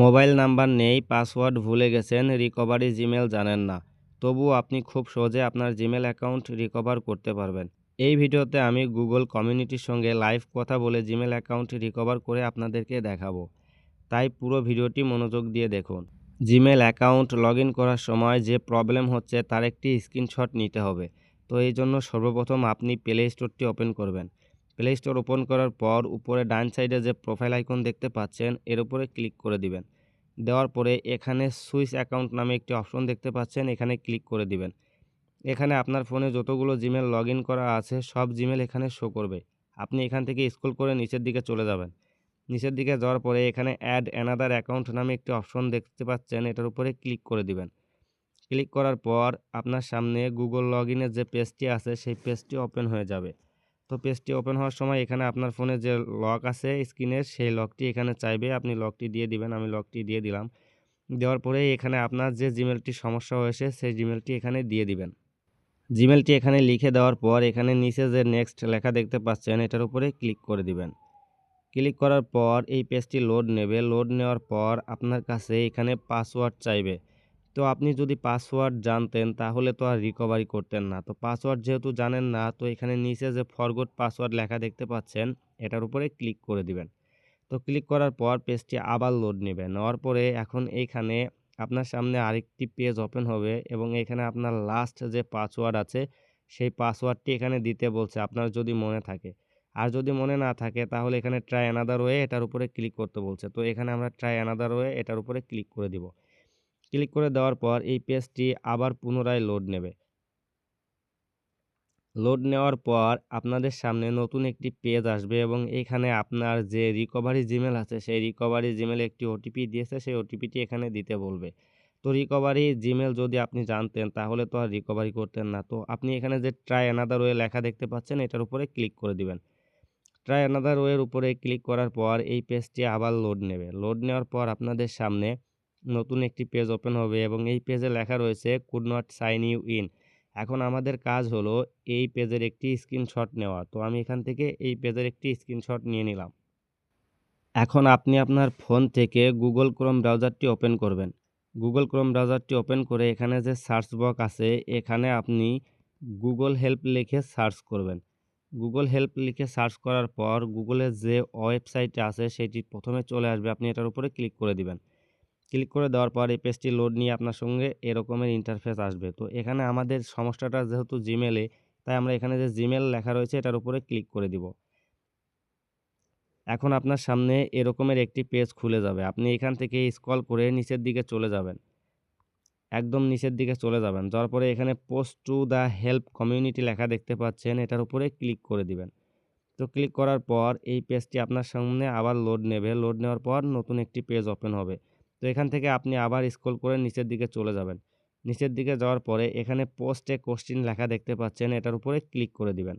Mobile number নেই, password ভুলে গেছেন, রিকভারি জিমেল জানেন না। তবুও আপনি খুব সহজে আপনার জিমেল অ্যাকাউন্ট রিকভার করতে পারবেন। এই ভিডিওতে আমি গুগল কমিউনিটির সঙ্গে লাইভ কথা বলে জিমেল অ্যাকাউন্ট রিকভার করে আপনাদেরকে দেখাবো। তাই পুরো ভিডিওটি মনোযোগ দিয়ে দেখুন। জিমেল অ্যাকাউন্ট লগ করার সময় যে প্রবলেম হচ্ছে তার একটি স্ক্রিনশট নিতে হবে। তো এই জন্য সর্বপ্রথম আপনি প্লে স্টোরটি ওপেন করবেন। প্লে স্টোর ওপেন করার পর উপরে ডান সাইডে যে প্রোফাইল আইকন দেখতে পাচ্ছেন, এর উপরে ক্লিক করে দিবেন। দেওয়ার পরে এখানে সুইচ অ্যাকাউন্ট নামে একটি অপশন দেখতে পাচ্ছেন, এখানে ক্লিক করে দিবেন। এখানে আপনার ফোনে যতগুলো জিমেল লগ করা আছে, সব জিমেল এখানে শো করবে। আপনি এখান থেকে স্ক্রল করে নিচের দিকে চলে যাবেন। নিচের দিকে যাওয়ার পরে এখানে অ্যাড অ্যানাদার অ্যাকাউন্ট নামে একটি অপশন দেখতে পাচ্ছেন, এটার উপরে ক্লিক করে দিবেন। ক্লিক করার পর আপনার সামনে গুগল লগ যে পেজটি আছে, সেই পেজটি ওপেন হয়ে যাবে। তো পেজটি ওপেন হওয়ার সময় এখানে আপনার ফোনে যে লক আছে স্ক্রিনের সেই লকটি এখানে চাইবে। আপনি লকটি দিয়ে দিবেন, আমি লকটি দিয়ে দিলাম। দেওয়ার পরে এখানে আপনার যে জিমেলটি সমস্যা হয়েছে, সেই জিমেলটি এখানে দিয়ে দিবেন। জিমেলটি এখানে লিখে দেওয়ার পর এখানে নিচে যে নেক্সট লেখা দেখতে পাচ্ছেন, এটার উপরে ক্লিক করে দিবেন। ক্লিক করার পর এই পেজটি লোড নেবে। লোড নেওয়ার পর আপনার কাছে এখানে পাসওয়ার্ড চাইবে। তো আপনি যদি পাসওয়ার্ড জানতেন, তাহলে তো আর রিকভারি করতেন না। তো পাসওয়ার্ড যেহেতু জানেন না, তো এখানে নিচে যে ফরগোট পাসওয়ার্ড লেখা দেখতে পাচ্ছেন, এটার উপরে ক্লিক করে দিবেন। তো ক্লিক করার পর পেজটি আবার লোড নেবে নেওয়ার পরে এখন এইখানে আপনার সামনে আরেকটি পেজ ওপেন হবে এবং এখানে আপনার লাস্ট যে পাসওয়ার্ড আছে, সেই পাসওয়ার্ডটি এখানে দিতে বলছে, আপনার যদি মনে থাকে। আর যদি মনে না থাকে, তাহলে এখানে ট্রাই অ্যানাদার ওয়ে এটার উপরে ক্লিক করতে বলছে। তো এখানে আমরা ট্রাই অ্যানাদার ওয়ে এটার উপরে ক্লিক করে দিব। ক্লিক করে দেওয়ার পর এই পেজটি আবার পুনরায় লোড নেবে। লোড নেওয়ার পর আপনাদের সামনে নতুন একটি পেজ আসবে এবং এখানে আপনার যে রিকভারি জিমেল আছে, সেই রিকভারি জিমেল একটি ওটিপি দিয়েছে, সেই ওটিপিটি এখানে দিতে বলবে। তো রিকভারি জিমেল যদি আপনি জানতেন, তাহলে তো আর রিকভারি করতেন না। তো আপনি এখানে যে ট্রাই অ্যানাদার ওয়ে লেখা দেখতে পাচ্ছেন, এটার উপরে ক্লিক করে দিবেন। ট্রাই অ্যানাদার ওয়ের উপরে ক্লিক করার পর এই পেজটি আবার লোড নেবে। লোড নেওয়ার পর আপনাদের সামনে নতুন একটি পেজ ওপেন হবে এবং এই পেজে লেখা রয়েছে could not sign you in এখন আমাদের কাজ হলো এই পেজের একটি স্ক্রিনশট নেওয়া। তো আমি এখান থেকে এই পেজের একটি স্ক্রিনশট নিয়ে নিলাম। এখন আপনি আপনার ফোন থেকে গুগল ক্রোম ব্রাউজারটি ওপেন করবেন। গুগল ক্রোম ব্রাউজারটি ওপেন করে এখানে যে সার্চ বক্স আছে, এখানে আপনি গুগল হেল্প লিখে সার্চ করবেন। গুগল হেল্প লিখে সার্চ করার পর গুগলের যে ওয়েবসাইটে আছে, সেটি প্রথমে চলে আসবে। আপনি এটার উপরে ক্লিক করে দিবেন। ক্লিক করে দেওয়ার পর এই পেজটি লোড নিয়ে আপনার সঙ্গে এরকমের ইন্টারফেস আসবে। তো এখানে আমাদের সমস্যাটা যেহেতু জিমেলে তাই আমরা এখানে যে জিমেল লেখা রয়েছে এটার উপরে ক্লিক করে দিব। এখন আপনার সামনে এরকমের একটি পেজ খুলে যাবে। আপনি এখান থেকে স্ক্রল করে নিচের দিকে চলে যাবেন। একদম নিচের দিকে চলে যাবেন। যাওয়ার পরে এখানে post to the help community লেখা দেখতে পাচ্ছেন, এটার উপরে ক্লিক করে দিবেন। তো ক্লিক করার পর এই পেজটি আপনার সামনে আবার লোড নেবে। লোড নেওয়ার পর নতুন একটি পেজ ওপেন হবে। তো এখান থেকে আপনি আবার স্ক্রল করে নিচের দিকে চলে যাবেন। নিচের দিকে যাওয়ার পরে এখানে পোস্টে কোশ্চিন লেখা দেখতে পাচ্ছেন, এটার উপরে ক্লিক করে দিবেন।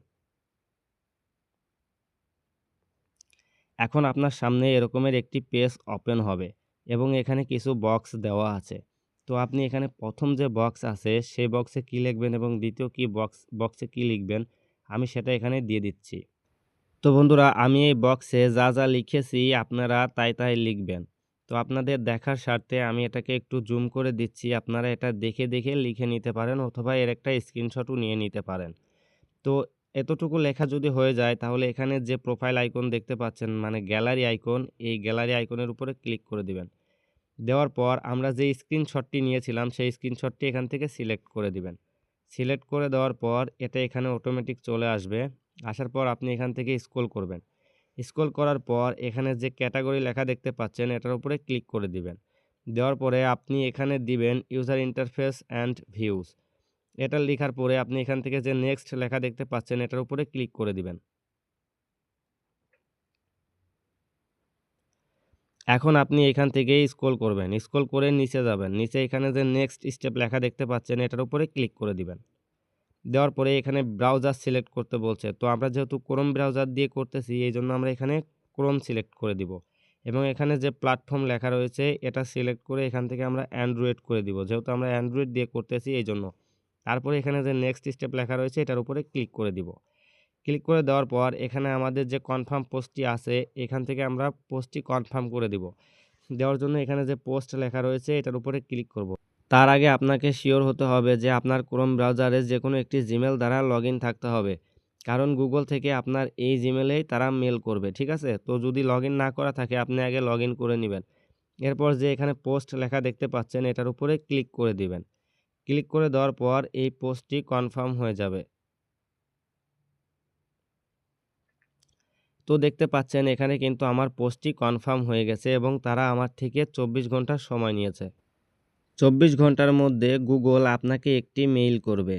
এখন আপনার সামনে এরকমের একটি পেজ ওপেন হবে এবং এখানে কিছু বক্স দেওয়া আছে। তো আপনি এখানে প্রথম যে বক্স আছে, সেই বক্সে কী লিখবেন এবং দ্বিতীয় কি বক্স বক্সে কী লিখবেন, আমি সেটা এখানে দিয়ে দিচ্ছি। তো বন্ধুরা, আমি এই বক্সে যা যা লিখেছি, আপনারা তাই তাই লিখবেন। তো আপনাদের দেখার স্বার্থে আমি এটাকে একটু জুম করে দিচ্ছি। আপনারা এটা দেখে দেখে লিখে নিতে পারেন অথবা এর একটা স্ক্রিনশটও নিয়ে নিতে পারেন। তো এতটুকু লেখা যদি হয়ে যায়, তাহলে এখানে যে প্রোফাইল আইকন দেখতে পাচ্ছেন মানে গ্যালারি আইকন এই গ্যালারি আইকনের উপরে ক্লিক করে দিবেন। দেওয়ার পর আমরা যে স্ক্রিনশটটি নিয়েছিলাম, সেই স্ক্রিনশটটি এখান থেকে সিলেক্ট করে দিবেন। সিলেক্ট করে দেওয়ার পর এটা এখানে অটোমেটিক চলে আসবে। আসার পর আপনি এখান থেকে স্ক্রল করবেন। স্ক্রল করার পর এখানে যে ক্যাটাগরি লেখা দেখতে পাচ্ছেন, এটার উপরে ক্লিক করে দিবেন। দেওয়ার পরে আপনি এখানে দিবেন ইউজার ইন্টারফেস অ্যান্ড ভিউজ এটা লেখার পরে আপনি এখান থেকে যে নেক্সট লেখা দেখতে পাচ্ছেন, এটার উপরে ক্লিক করে দিবেন। এখন আপনি এখান থেকেই স্ক্রল করবেন। স্ক্রল করে নিচে যাবেন। নিচে এখানে যে নেক্সট স্টেপ লেখা দেখতে পাচ্ছেন, এটার উপরে ক্লিক করে দিবেন। দেওয়ার পরে এখানে ব্রাউজার সিলেক্ট করতে বলছে। তো আমরা যেহেতু ক্রোম ব্রাউজার দিয়ে করতেছি, এই জন্য আমরা এখানে ক্রোম সিলেক্ট করে দিব। এবং এখানে যে প্ল্যাটফর্ম লেখা রয়েছে, এটা সিলেক্ট করে এখান থেকে আমরা অ্যান্ড্রয়েড করে দিব। যেহেতু আমরা অ্যান্ড্রয়েড দিয়ে করতেছি এই জন্য। তারপরে এখানে যে নেক্সট স্টেপ লেখা রয়েছে, এটার উপরে ক্লিক করে দিব। ক্লিক করে দেওয়ার পর এখানে আমাদের যে কনফার্ম পোস্টটি আছে, এখান থেকে আমরা পোস্টটি কনফার্ম করে দিব। দেওয়ার জন্য এখানে যে পোস্ট লেখা রয়েছে, এটার উপরে ক্লিক করব। তার আগে আপনাকে শিওর হতে হবে যে আপনার ক্রোম ব্রাউজারে যে কোনো একটি জিমেল দ্বারা লগ থাকতে হবে। কারণ গুগল থেকে আপনার এই জিমেলেই তারা মেল করবে, ঠিক আছে? তো যদি লগ না করা থাকে, আপনি আগে লগ করে নেবেন। এরপর যে এখানে পোস্ট লেখা দেখতে পাচ্ছেন, এটার উপরে ক্লিক করে দিবেন। ক্লিক করে দেওয়ার পর এই পোস্টটি কনফার্ম হয়ে যাবে। তো দেখতে পাচ্ছেন, এখানে কিন্তু আমার পোস্টটি কনফার্ম হয়ে গেছে এবং তারা আমার থেকে চব্বিশ ঘণ্টার সময় নিয়েছে। চব্বিশ ঘণ্টার মধ্যে গুগল আপনাকে একটি মেইল করবে।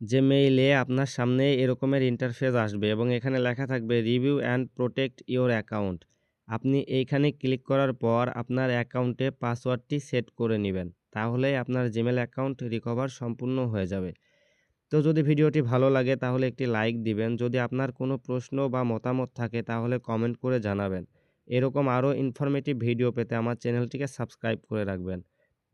যে মেইলে আপনার সামনে এরকমের ইন্টারফেস আসবে এবং এখানে লেখা থাকবে review and protect your account আপনি এইখানে ক্লিক করার পর আপনার অ্যাকাউন্টে পাসওয়ার্ডটি সেট করে নেবেন। তাহলেই আপনার জিমেল অ্যাকাউন্ট রিকভার সম্পূর্ণ হয়ে যাবে। তো যদি ভিডিওটি ভালো লাগে তাহলে একটি লাইক দিবেন। যদি আপনার কোনো প্রশ্ন বা মতামত থাকে তাহলে কমেন্ট করে জানাবেন। এরকম আরও ইনফরমেটিভ ভিডিও পেতে আমার চ্যানেলটিকে সাবস্ক্রাইব করে রাখবেন।